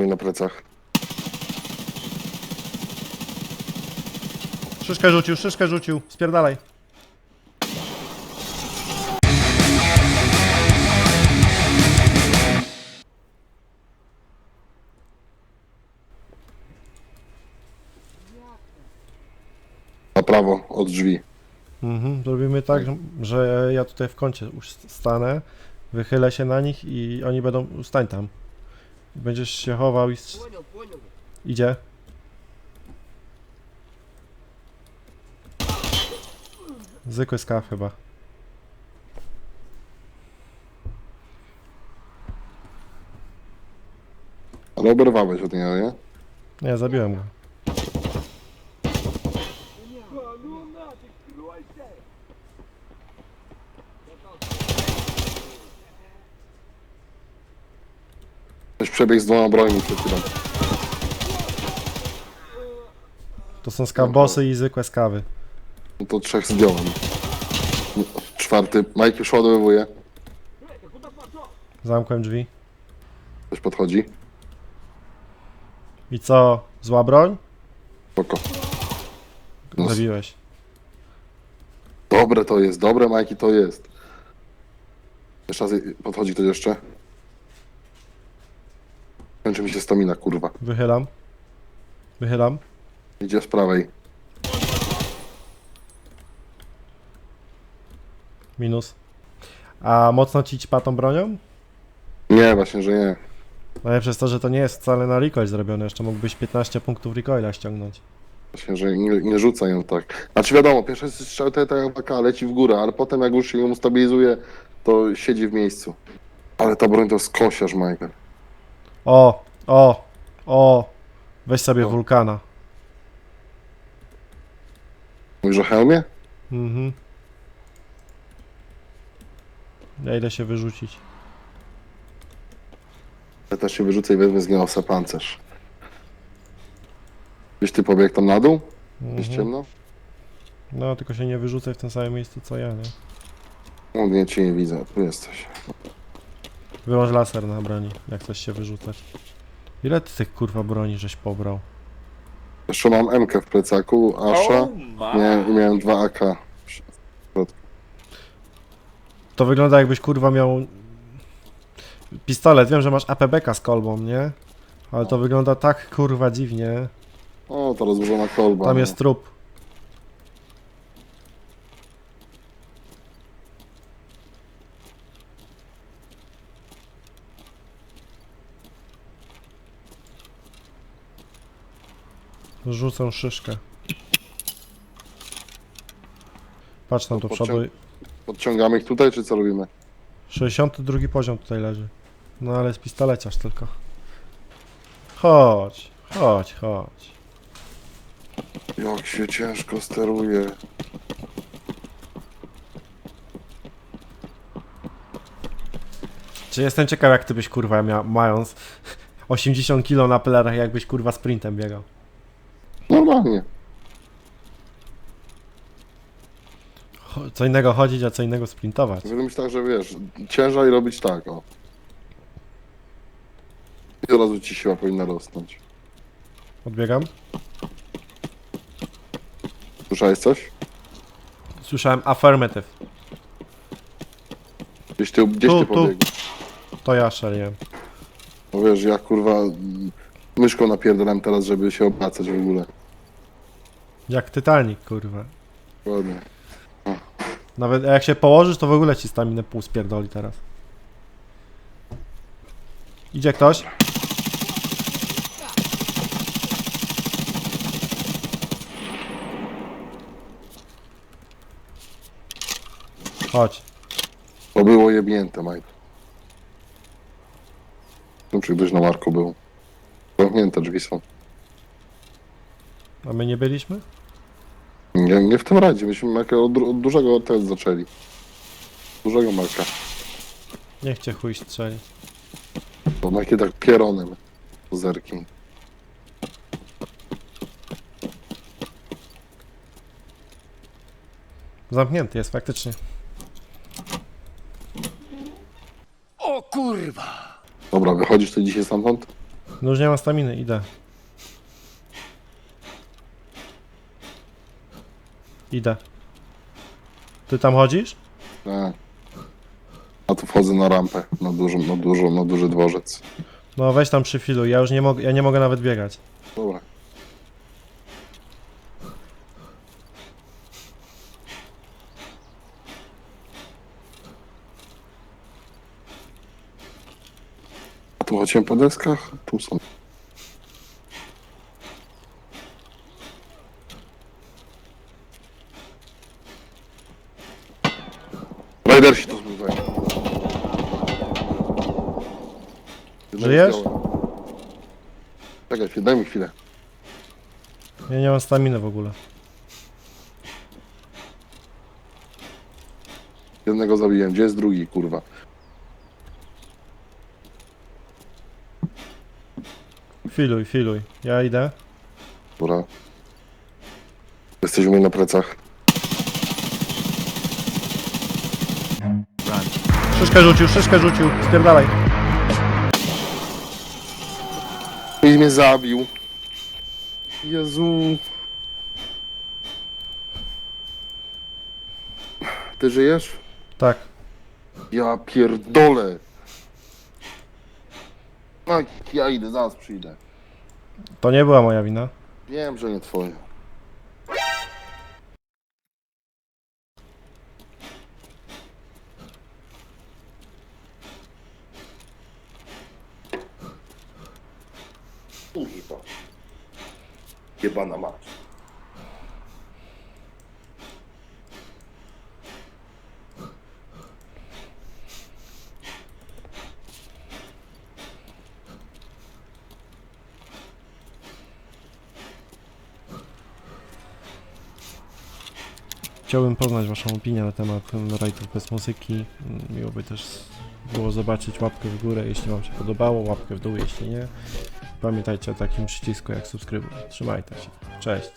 mi na plecach. Szyszkę rzucił, szyszkę rzucił. Spierdalaj. Na prawo, od drzwi. Mhm, zrobimy tak, że- że ja tutaj w kącie już stanę, wychylę się na nich i oni będą... Stań tam. Będziesz się chował i... strz- Idzie. Zwykły skaw chyba. Ale oberwałeś od niego, nie? Nie, zabiłem go. Ktoś przebiegł z dwoma brońmi przed chwilą. To są skawbosy i zwykłe skawy. No to trzech zdjąłem. Czwarty. Mike już ładowuje. Zamkłem drzwi. Ktoś podchodzi. I co? Zła broń? Spoko. No. Zabiłeś. Dobre to jest, dobre Majki to jest. Jeszcze raz podchodzi ktoś jeszcze. Kończy mi się stamina, kurwa. Wychylam. Wychylam. Idzie z prawej. Minus. A mocno ci ćpa tą bronią? Nie, właśnie, że nie. No nie przez to, że to nie jest wcale na recoil zrobione. Jeszcze mógłbyś 15 punktów recoila ściągnąć. Właśnie, że nie, nie rzuca ją tak. Znaczy wiadomo, pierwszy strzał to ta AK leci w górę, ale potem jak już się ją stabilizuje, to siedzi w miejscu. Ale ta broń to jest kosiarz, Michael. O! O! O! Weź sobie wulkana. Mówisz o hełmie? Mhm. Ja idę się wyrzucić. Ja też się wyrzucę i wezmę z Geosa pancerz. Gdzieś ty pobiegł tam na dół? Gdzieś Mhm. ciemno? No, tylko się nie wyrzucaj w tym samym miejscu co ja, nie? No nie, cię nie widzę, tu jesteś. Wyłącz laser na broni, jak chcesz się wyrzucać. Ile ty tych kurwa broni żeś pobrał? Jeszcze mam MK w plecaku, Asha. Nie, i miałem dwa AK. To wygląda jakbyś kurwa miał... Pistolet, wiem, że masz APBK z kolbą, nie? Ale to wygląda tak kurwa dziwnie. O, to rozłożona kolba. Tam jest trup. Rzucę szyszkę. Patrz tam To do przodu. Podciągamy ich tutaj, czy co robimy? 62 poziom tutaj leży. No ale z pistoleciarz tylko. Chodź, chodź, chodź. Jak się ciężko steruje. Czy jestem ciekaw jak ty byś kurwa miał, mając 80 kg na plerach, jakbyś kurwa sprintem biegał. Normalnie. Cho- Co innego chodzić, a co innego sprintować. Zrobić tak, że wiesz, ciężar robić tak, o. I od razu ci siła powinna rosnąć. Odbiegam. Słyszałeś coś? Słyszałem affirmative. Gdzieś ty, gdzieś Tu, ty tu. pobiegł. To ja szeliłem. No wiesz, ja kurwa mm, myszką napierdalam teraz, żeby się obracać w ogóle. Jak Titanic, kurwa. Ładnie. Nawet jak się położysz, to w ogóle ci staminę pół spierdoli teraz. Idzie ktoś? Chodź. To było jebnięte, Mike. Tu czy ktoś na Marku był. Zamknięte drzwi są. A my nie byliśmy? Nie, nie w tym radzie, myśmy Marka od, od dużego teraz zaczęli. Dużego Marka. Niech cię chuj strzeli. Bo Markie tak pieronem. Zerki. Zamknięty jest faktycznie. Dobra, wychodzisz ty dzisiaj stamtąd? No już nie mam staminy, idę. Idę. Ty tam chodzisz? Nie. A tu wchodzę na rampę, na dużą, na dużo, na duży dworzec. No weź tam przyfiluj, ja już nie mogę, ja nie mogę nawet biegać. Dobra. A tu chodziłem po deskach? Tu są. Raidersi to zmywają. Żyjesz? Czekaj, chwilę, daj mi chwilę. Ja nie mam staminy w ogóle. Jednego zabiłem. Gdzie jest drugi, kurwa? Filuj, filuj. Ja idę. Dobra. Jesteś u mnie na plecach. Szyszkę rzucił, szyszkę rzucił. Spierdalaj. I mnie zabił. Jezu. Ty żyjesz? Tak. Ja pierdolę. No, ja idę, zaraz przyjdę. To nie była moja wina. Wiem, że nie twoje. Kurwa. Jebana mać. Chciałbym poznać Waszą opinię na temat rajdów bez muzyki. Miło by też było zobaczyć łapkę w górę, jeśli Wam się podobało, łapkę w dół, jeśli nie. Pamiętajcie o takim przycisku jak subskrybuj. Trzymajcie się. Cześć.